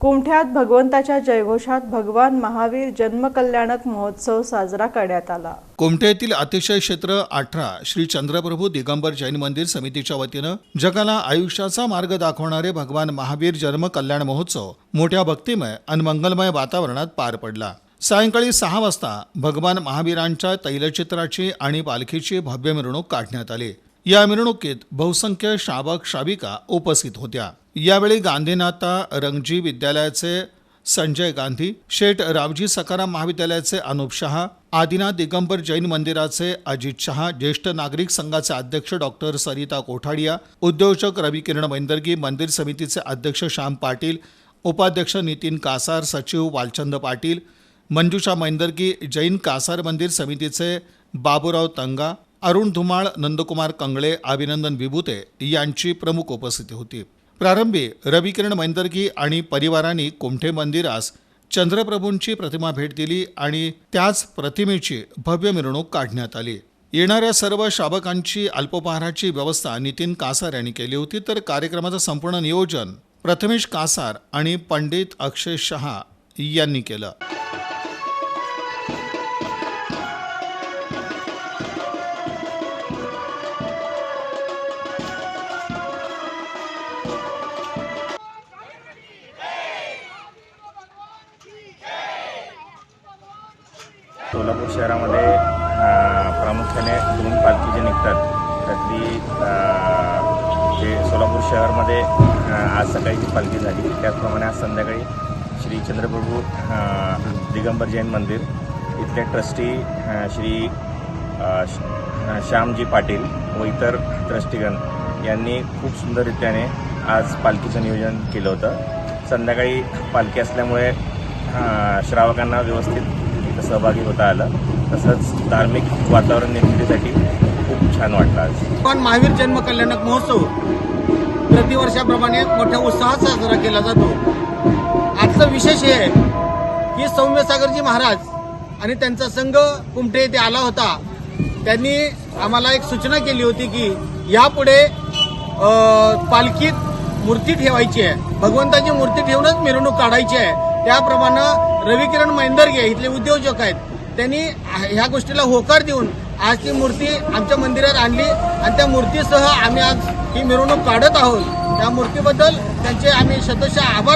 कुमठ्यात भगवंताच्या जयघोषात भगवान महावीर जन्मकल्याणक महोत्सव साजरा करण्यात आला. कुमठ्यातील अतिशय क्षेत्र अठरा श्री चंद्रप्रभू दिगंबर जैन मंदिर समितीच्या वतीनं जगाला आयुष्याचा मार्ग दाखवणारे भगवान महावीर जन्म कल्याण महोत्सव मोठ्या भक्तिमय आणि मंगलमय वातावरणात पार पडला. सायंकाळी सहा वाजता भगवान महावीरांच्या तैलचित्राची आणि पालखीची भव्य मिरवणूक काढण्यात आली. या मिरवणुकीत बहुसंख्य शाबक शाबिका उपस्थित होत्या. यावेळी गांधीनाथा रंगजी विद्यालयाचे संजय गांधी शेठ रावजी सकाराम महाविद्यालयाचे अनुप शहा आदिनाथ दिगंबर जैन मंदिराचे अजित शहा ज्येष्ठ नागरिक संघाचे अध्यक्ष डॉक्टर सरिता कोठाडिया उद्योजक रवी किरण मैंदर्गी मंदिर समितीचे अध्यक्ष श्याम पाटील उपाध्यक्ष नितीन कासार सचिव वालचंद पाटील मंजुषा मैंदर्गी जैन कासार मंदिर समितीचे बाबूराव तंगा अरुण धुमाळ नंदकुमार कंगळे अभिनंदन विभूते यांची प्रमुख उपस्थिती होती. प्रारंभी रविकिरण मैंदर्गी आणि परिवारांनी कुमठे मंदिरास चंद्रप्रभूंची प्रतिमा भेट दिली आणि त्याच प्रतिमेची भव्य मिरवणूक काढण्यात आली. येणाऱ्या सर्व शाबकांची अल्पोपहाराची व्यवस्था नितीन कासार यांनी केली होती तर कार्यक्रमाचं संपूर्ण नियोजन प्रथमेश कासार आणि पंडित अक्षय शहा यांनी केलं. सोलापूर शहरामध्ये प्रामुख्याने दोन पालखी जे निघतात त्यातली अ, जे सोलापूर शहरमध्ये आज सकाळी जी पालखी झाली. त्याचप्रमाणे आज संध्याकाळी श्री चंद्रप्रभू दिगंबर जैन मंदिर इथले ट्रस्टी श्री श- श्यामजी पाटील व इतर ट्रस्टीगण यांनी खूप सुंदररित्याने आज पालखीचं नियोजन केलं होतं. संध्याकाळी पालखी असल्यामुळे श्रावकांना व्यवस्थित सहभागी होता आलं. तसंच धार्मिक वातावरण निर्मितीसाठी खूप छान वाटलं आज. पण महावीर जन्म कल्याणक महोत्सव प्रतिवर्षाप्रमाणे मोठ्या उत्साहात साजरा केला जातो. आजचं विशेष हे की सौम्यसागरजी महाराज आणि त्यांचा संघ कुमठे येथे आला होता. त्यांनी आम्हाला एक सूचना केली होती की यापुढे पालखीत मूर्ती ठेवायची आहे. भगवंताची मूर्ती ठेवूनच मिरवणूक काढायची आहे. त्याप्रमाणे रविकिरण मैंदर्गे इथले उद्योजक आहेत त्यांनी ह्या गोष्टीला होकार देऊन आज ती मूर्ती आमच्या मंदिरात आणली आणि त्या मूर्तीसह आम्ही आज ही मिरवणूक काढत आहोत. त्या मूर्तीबद्दल त्यांचे आम्ही शतशः आभार